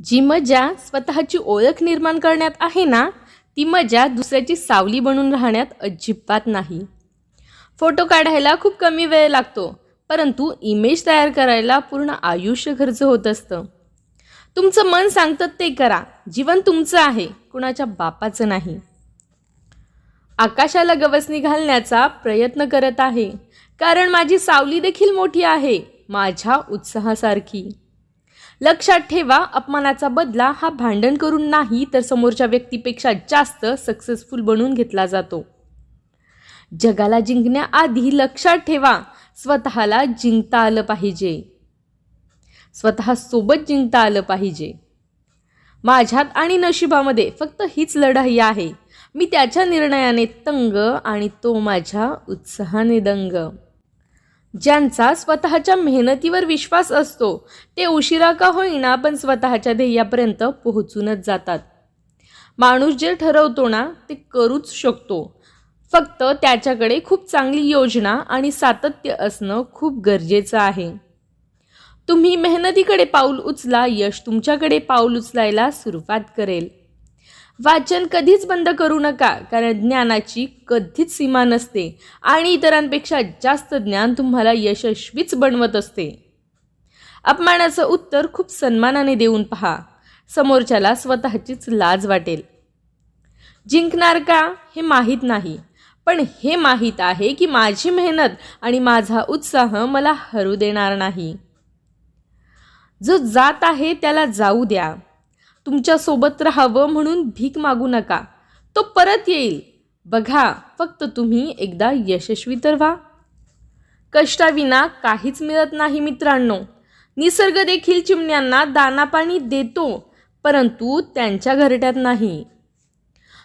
जी मजा स्वतःची ओळख निर्माण करण्यात आहे ना ती मजा दुसऱ्याची सावली बनून राहण्यात अजिबात नाही. फोटो काढायला खूप कमी वेळ लागतो परंतु इमेज तयार करायला पूर्ण आयुष्य खर्च होत असतं. तुमचं मन सांगतं ते करा जीवन तुमचं आहे कुणाच्या बापाचं नाही. आकाशाला गवसणी घालण्याचा प्रयत्न करत आहे कारण माझी सावली देखील मोठी आहे माझ्या उत्साहासारखी. लक्षात ठेवा अपमानाचा बदला हा भांडण करून नाही तर समोरच्या व्यक्तीपेक्षा जास्त सक्सेसफुल बनवून घेतला जातो. जगाला जिंकण्याआधी लक्षात ठेवा स्वतःला जिंकता आलं पाहिजे. स्वतः सोबत जिंकता आलं पाहिजे. माझ्यात आणि नशिबामध्ये फक्त हीच लढाई आहे. मी त्याच्या निर्णयाने तंग आणि तो माझ्या उत्साहाने दंग. ज्यांचा स्वतःच्या मेहनतीवर विश्वास असतो ते उशिरा का होईना पण स्वतःच्या ध्येयापर्यंत पोहोचूनच जातात. माणूस जे ठरवतो ना ते करूच शकतो. फक्त त्याच्याकडे खूप चांगली योजना आणि सातत्य असणं खूप गरजेचं आहे. तुम्ही मेहनतीकडे पाऊल उचला यश तुमच्याकडे पाऊल उचलायला सुरुवात करेल. वाचन कधीच बंद करू नका कारण ज्ञानाची कधीच सीमा नसते आणि इतरांपेक्षा जास्त ज्ञान तुम्हाला यशस्वीच बनवत असते. अपमानाचं उत्तर खूप सन्मानाने देऊन पहा. समोरच्याला स्वतःचीच लाज वाटेल. जिंकणार का हे माहीत नाही पण हे माहीत आहे की माझी मेहनत आणि माझा उत्साह मला हरू देणार नाही. जो जात आहे त्याला जाऊ द्या. तुमच्यासोबत राहावं म्हणून भीक मागू नका. तो परत येईल. बघा फक्त तुम्ही एकदा यशस्वी तर व्हा. कष्टाविना काहीच मिळत नाही मित्रांनो. निसर्ग देखील चिमण्यांना दानापाणी देतो परंतु त्यांच्या घरट्यात नाही.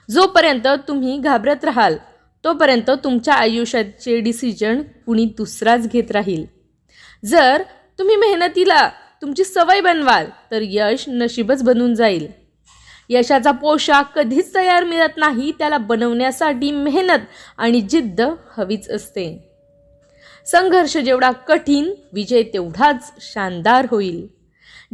जोपर्यंत तुम्ही घाबरत राहाल तोपर्यंत तुमच्या आयुष्याचे डिसिजन कुणी दुसराच घेत राहील. जर तुम्ही मेहनतीला तुमची सवय बनवाल तर यश नशीबच बनून जाईल. यशाचा पोशाख कधीच तयार मिळत नाही त्याला बनवण्यासाठी मेहनत आणि जिद्द हवीच असते. संघर्ष जेवढा कठीण विजय तेवढाच शानदार होईल.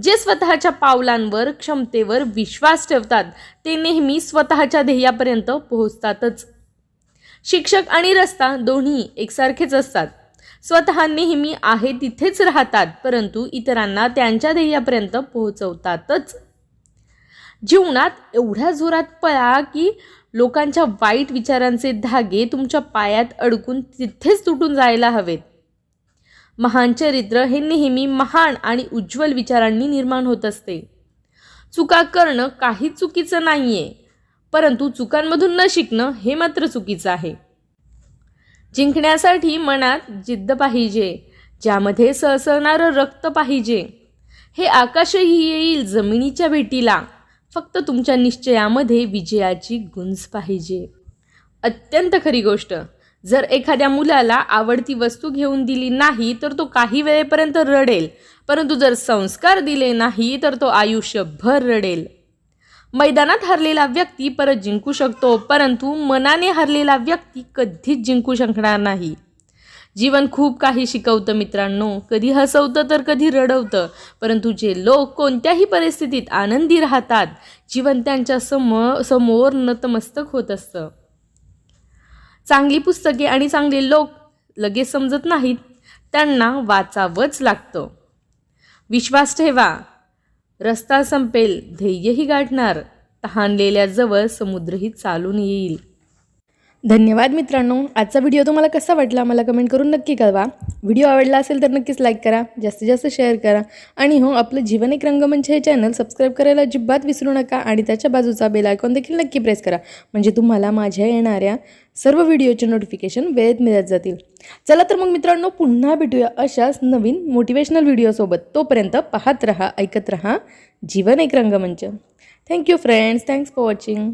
जे स्वतःच्या पावलांवर क्षमतेवर विश्वास ठेवतात ते नेहमी स्वतःच्या ध्येयापर्यंत पोहोचतातच. शिक्षक आणि रस्ता दोन्ही एकसारखेच असतात. स्वतः नेहमी आहे तिथेच राहतात परंतु इतरांना त्यांच्या ध्येयापर्यंत पोहोचवतातच. जीवनात एवढ्या जोरात पळा की लोकांच्या वाईट विचारांचे धागे तुमच्या पायात अडकून तिथेच तुटून जायला हवेत. महान चरित्र हे नेहमी महान आणि उज्ज्वल विचारांनी निर्माण होत असते. चुका करणं काही चुकीचं नाही आहे परंतु चुकांमधून न शिकणं हे मात्र चुकीचं आहे. जिंकण्यासाठी मनात जिद्द पाहिजे ज्यामध्ये सळसळणारं रक्त पाहिजे. हे आकाशही येईल जमिनीच्या भेटीला. फक्त तुमच्या निश्चयामध्ये विजयाची गुंज पाहिजे. अत्यंत खरी गोष्ट. जर एखाद्या मुलाला आवडती वस्तू घेऊन दिली नाही तर तो काही वेळेपर्यंत रडेल. परंतु जर संस्कार दिले नाही तर तो आयुष्यभर रडेल. मैदानात हरलेला व्यक्ती परत जिंकू शकतो परंतु मनाने हरलेला व्यक्ती कधीच जिंकू शकणार नाही. जीवन खूप काही शिकवतं मित्रांनो. कधी हसवतं तर कधी रडवतं परंतु जे लोक कोणत्याही परिस्थितीत आनंदी राहतात जीवन त्यांच्यासमोर समोर नतमस्तक होत असतं. चांगली पुस्तके आणि चांगले लोक लगेच समजत नाहीत. त्यांना वाचावंच लागतं. विश्वास ठेवा. रस्ता संपेल ध्येयही गाठणार. तहानलेल्याजवळ समुद्रही चालून येईल. धन्यवाद मित्रांनो. आजचा व्हिडिओ तुम्हाला कसा वाटला मला कमेंट करून नक्की कळवा. व्हिडिओ आवडला असेल तर नक्कीच लाईक करा जास्तीत जास्त शेअर करा. आणि हो आपलं जीवन एक रंगमंच हे चॅनल सबस्क्राईब करायला अजिबात विसरू नका आणि त्याच्या बाजूचा बेल आयकॉन देखील नक्की प्रेस करा. म्हणजे तुम्हाला माझ्या येणाऱ्या सर्व व्हिडिओचे नोटिफिकेशन वेळेत मिळत जातील. चला तर मग मित्रांनो पुन्हा भेटूया अशाच नवीन मोटिवेशनल व्हिडिओसोबत तोपर्यंत पाहत रहा ऐकत रहा. जीवन एक रंगमंच. Thank you friends thanks for watching